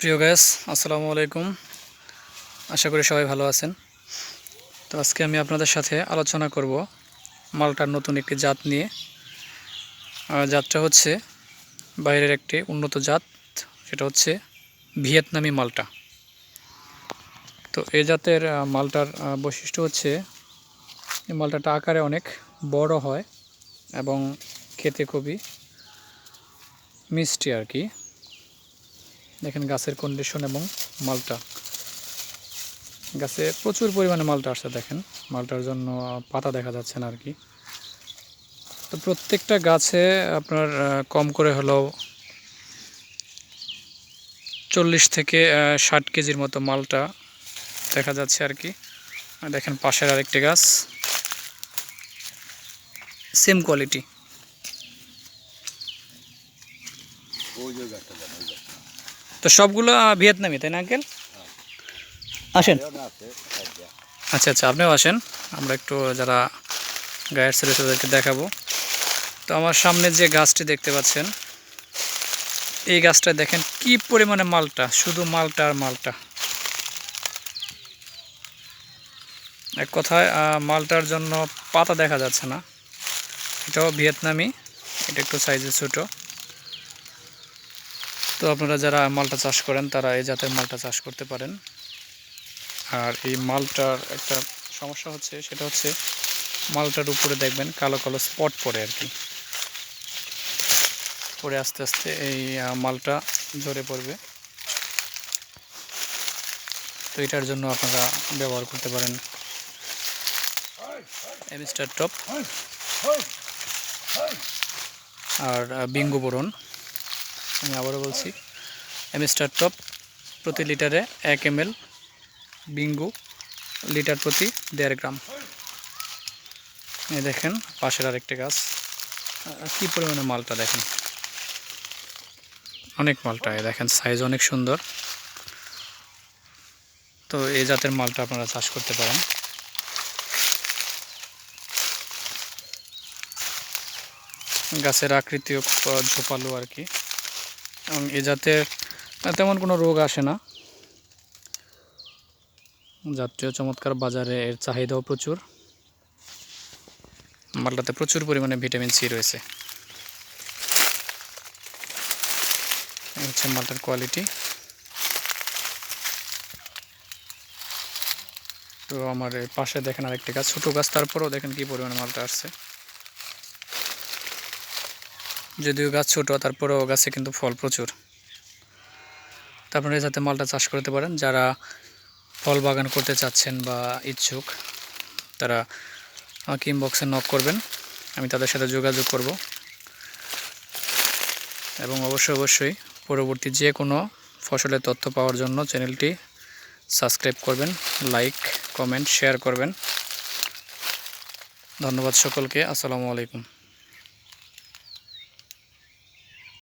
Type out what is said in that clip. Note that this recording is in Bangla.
প্রিয় গ্যাস আসসালামু আলাইকুম। আশা করি সবাই ভালো আছেন। তো আজকে আমি আপনাদের সাথে আলোচনা করব মালটার নতুন একটি জাত নিয়ে। জাতটা হচ্ছে বাইরের একটি উন্নত জাত, সেটা হচ্ছে ভিয়েতনামি মালটা। তো এই জাতের মালটার বৈশিষ্ট্য হচ্ছে এই মালটাটা আকারে অনেক বড় হয় এবং খেতে খুবই মিষ্টি আর কি। দেখেন গাছের কন্ডিশন এবং মালটা। গাছে প্রচুর পরিমাণে মালটা আসছে, দেখেন। মালটার জন্য পাতা দেখা যাচ্ছে না আর কি তো প্রত্যেকটা গাছে আপনার কম করে হলেও চল্লিশ থেকে ষাট কেজির মতো মালটা দেখা যাচ্ছে আর কি দেখেন পাশের আরেকটি গাছ। সেম কোয়ালিটি তো সবগুলো ভিয়েতনামি, তাই না, আঙ্কেল? আসেন। আচ্ছা আচ্ছা আপনিও আসেন। আমরা একটু যারা গায়ের ছেড়ে তাদেরকে দেখাবো। তো আমার সামনে যে গাছটি দেখতে পাচ্ছেন, এই গাছটা দেখেন কি পরিমাণে মালটা, শুধু মালটা আর মালটা। এক কথায় মালটার জন্য পাতা দেখা যাচ্ছে না। এটাও ভিয়েতনামি, এটা একটু সাইজে ছোটো। তো আপনারা যারা মালটা চাষ করেন, তারা এই জাতের মালটা চাষ করতে পারেন। আর এই মালটার একটা সমস্যা হচ্ছে, সেটা হচ্ছে মালটার উপরে দেখবেন কালো কালো স্পট পড়ে আর কি। পরে আস্তে আস্তে এই মালটা ঝরে পড়বে। তো এটার জন্য আপনারা ব্যবহার করতে পারেন। এমিস্টার টপ আর বিঙ্গো আমি আবারও বলছি এমিস্টার টপ প্রতি লিটারে এক এম এল বিঙ্গু লিটার প্রতি দেড় গ্রাম। দেখেন, পাশের আরেকটা গাছ। কি পরিমাণে মালটা দেখেন? অনেক মালটা, এই দেখেন সাইজ অনেক সুন্দর। তো এই জাতের মালটা আপনারা চাষ করতে পারেন। গাছের আকৃতিও ঝোপালো আর কি। এবং এ আহ, তেমন কোনো রোগ আসে না। জাতীয় চমৎকার বাজারে এর চাহিদাও প্রচুর। মালটাতে প্রচুর পরিমাণে ভিটামিন সি রয়েছে। হচ্ছে মালটার কোয়ালিটি। তো আমার পাশে দেখেন আরেকটি গাছ ছোটো গাছ তারপরেও দেখেন কি পরিমাণে মালটা আসছে। যদিও গাছ ছোটো, তারপরেও গাছে কিন্তু ফল প্রচুর। আপনারা যাতে মালটা চাষ করতে পারেন। যারা ফল বাগান করতে চাচ্ছেন বা ইচ্ছুক, তারা আমাকে ইনবক্সে নক করবেন। আমি তাদের সাথে যোগাযোগ করব। এবং অবশ্যই অবশ্যই পরবর্তী যে কোনো ফসলের তথ্য পাওয়ার জন্য চ্যানেলটি সাবস্ক্রাইব করবেন, লাইক, কমেন্ট, শেয়ার করবেন। ধন্যবাদ সকলকে। আসসালামু আলাইকুম।